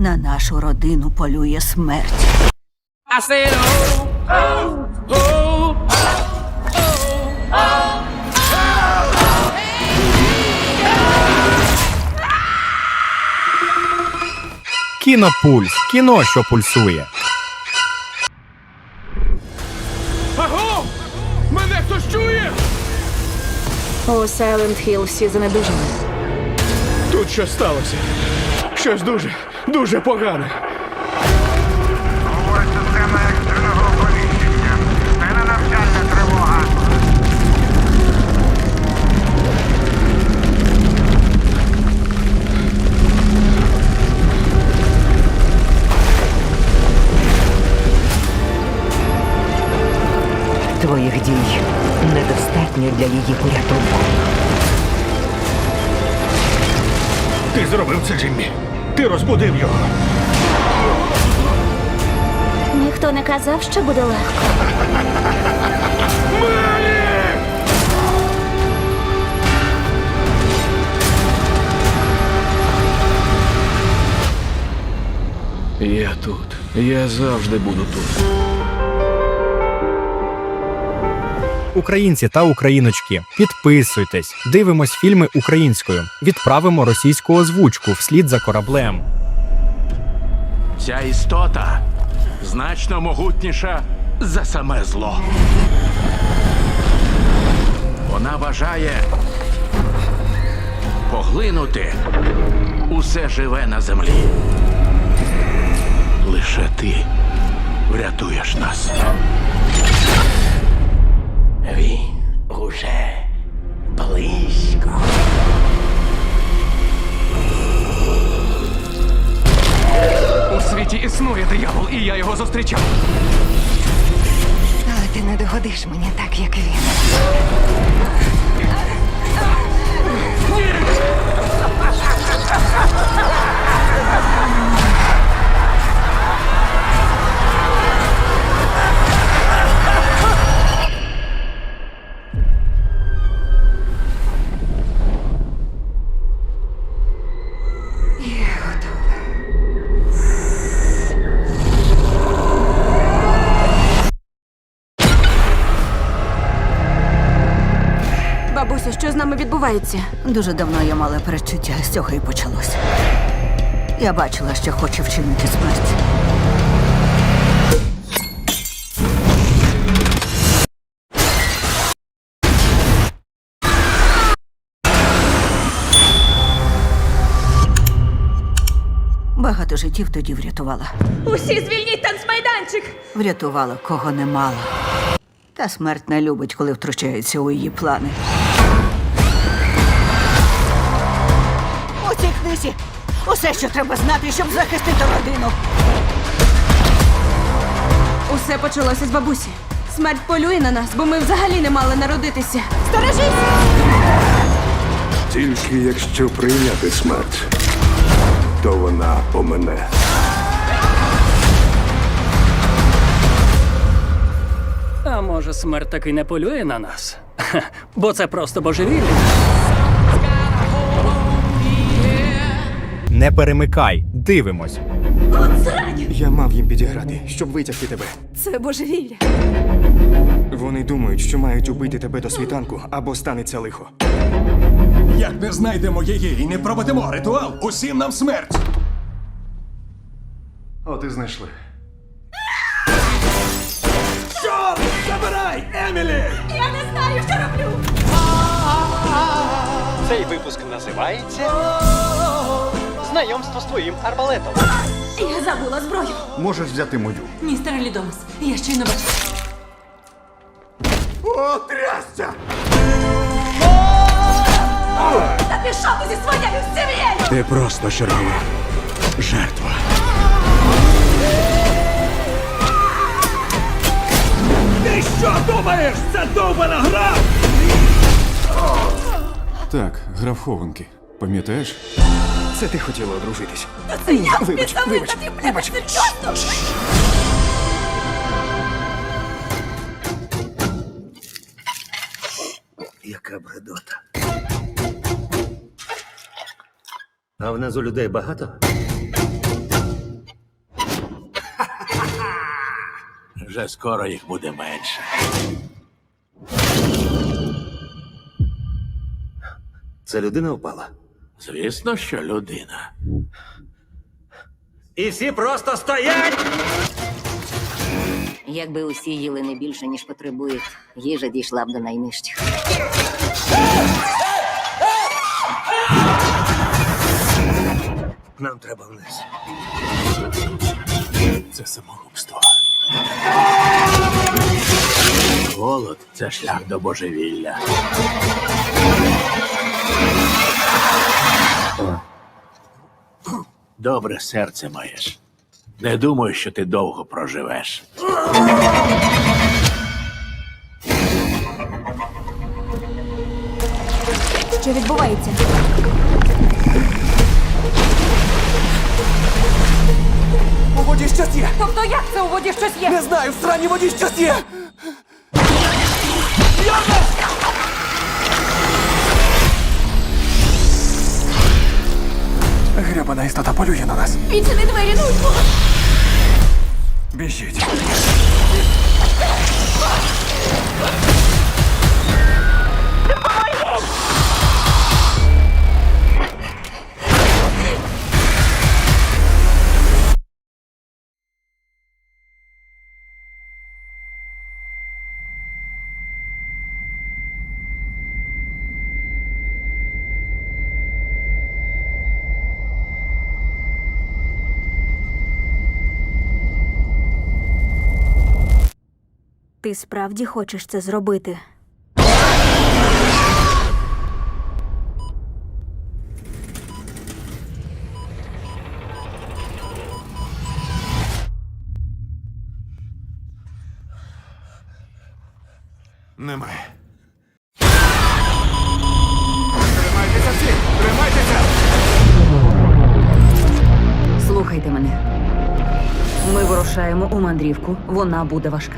На нашу родину полює смерть. Кінопульс. Кіно, що пульсує. Аго! Мене хтось чує? У Сайленд Хілл всі занедужали. Тут щось сталося. Щось дуже, дуже погане. Говорить система екстреного оповіщення. Це не навчальна тривога. Твоїх дій недостатньо для її порятунку. Ти зробив це, Джиммі. Ти розбудив його. Ніхто не казав, що буде легко. Я тут. Я завжди буду тут. Українці та україночки, підписуйтесь, дивимось фільми українською, відправимо російську озвучку вслід за кораблем. Ця істота значно могутніша за саме зло. Вона бажає поглинути усе живе на землі. Лише ти врятуєш нас. Він уже близько. У світі існує диявол, і я його зустрічав. Але ти не догодиш мені так, як він. Бабусю, нами відбувається? Дуже давно я мала перечуття, з цього і почалося. Я бачила, що хоче вчинити смерть. Багато життів тоді врятувала. Усі звільніть танцмайданчик! Врятувала кого не мала. Та смерть не любить, коли втручається у її плани. У цій книзі усе, що треба знати, щоб захистити родину. Усе почалося з бабусі. Смерть полює на нас, бо ми взагалі не мали народитися. Сторожись! Тільки якщо прийняти смерть, то вона помине. А може, смерть таки не полює на нас? Бо це просто божевілля. Не перемикай, дивимось. Я мав їм підіграти, щоб витягти тебе. Це божевілля. Вони думають, що мають убити тебе до світанку або станеться лихо. Як не знайдемо її і не проведемо ритуал, усім нам смерть. От і знайшли. Що? Забирай, Емілі! Я не знаю, що роблю! Цей випуск називається Знайомство з твоїм арбалетом. Я забула зброю. Можеш взяти мою. Містер Лідомас, я щойно бачила. О, трясся! Та пішов ти зі своєю сім'єю! Ти просто чергова жертва. Ти що думаєш? Це довбана гра! Так, гра в хованки. Пам'ятаєш? Це ти хотіла одружитись. Та це я Вибач, вибач, вибач. Яка бредота. А в нас у людей багато? Вже скоро їх буде менше. Це людина впала? Звісно, що людина. І всі просто стоять! Якби усі їли не більше, ніж потребують, їжа дійшла б до найнижчих. Нам треба вниз. Це самогубство. Голод це шлях до божевілля. Добре серце маєш. Не думаю, що ти довго проживеш. Що відбувається? У воді щось є! Тобто як це у воді щось є? Не знаю, в странній воді щось є! Гребана істота полює на нас. Відчини двері, ну! Біжіть. Ти справді хочеш це зробити? Немає. Тримайтеся всі! Тримайтеся! Слухайте мене. Ми вирушаємо у мандрівку. Вона буде важка.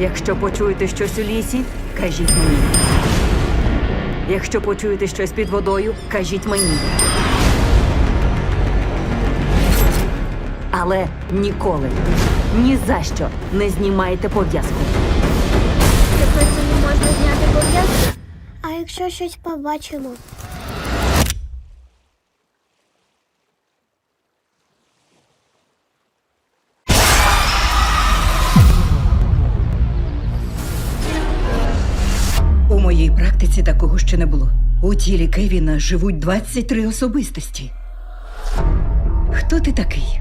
Якщо почуєте щось у лісі, кажіть мені. Якщо почуєте щось під водою, кажіть мені. Але ніколи, ні за що не знімайте пов'язку. Тепер не можна зняти пов'язку. А якщо щось побачимо? Моїй такого ще не було. У тілі Кевіна живуть 23 особистості. Хто ти такий?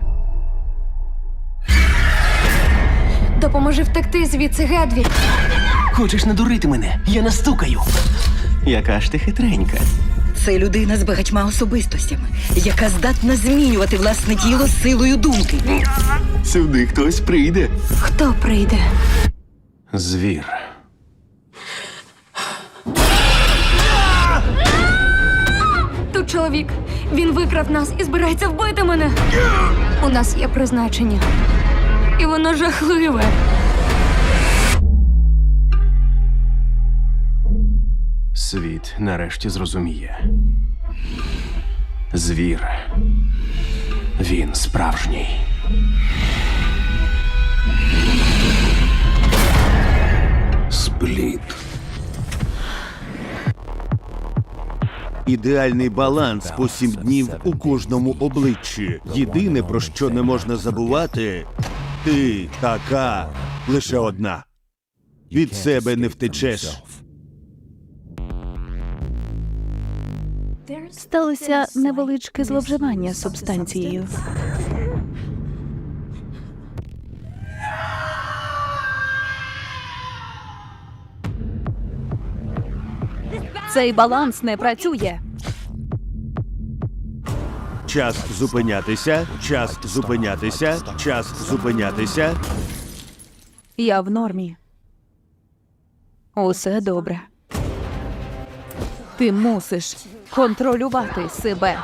Допоможи втекти звідси, Гедві. Хочеш надурити мене? Я настукаю. Яка ж ти хитренька. Це людина з багатьма особистостями, яка здатна змінювати власне тіло силою думки. Сюди хтось прийде. Хто прийде? Звір. Чоловік. Він викрав нас і збирається вбити мене. У нас є призначення. І воно жахливе. Світ нарешті зрозуміє. Звір. Він справжній. Спліт. Ідеальний баланс по сім днів у кожному обличчі. Єдине, про що не можна забувати, ти така лише одна. Від себе не втечеш. Сталося невеличке зловживання субстанцією. Цей баланс не працює. Час зупинятися, час зупинятися, час зупинятися. Я в нормі. Усе добре. Ти мусиш контролювати себе.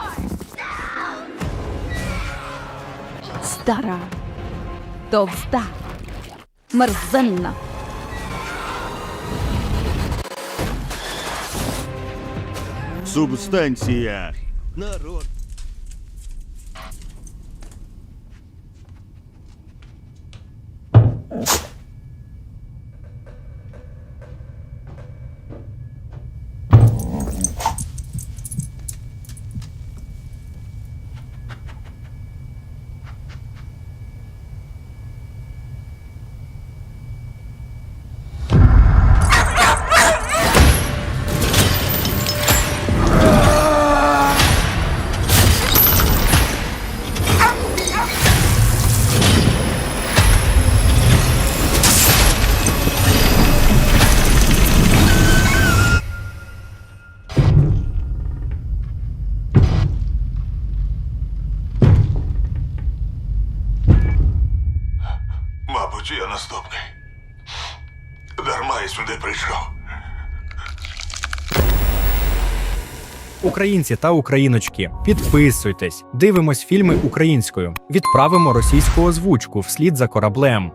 Стара, товста, мерзенна. Субстанція. Народ. Дарма сюди прийшов. Українці та україночки, підписуйтесь, дивимось фільми українською, відправимо російську озвучку вслід за кораблем.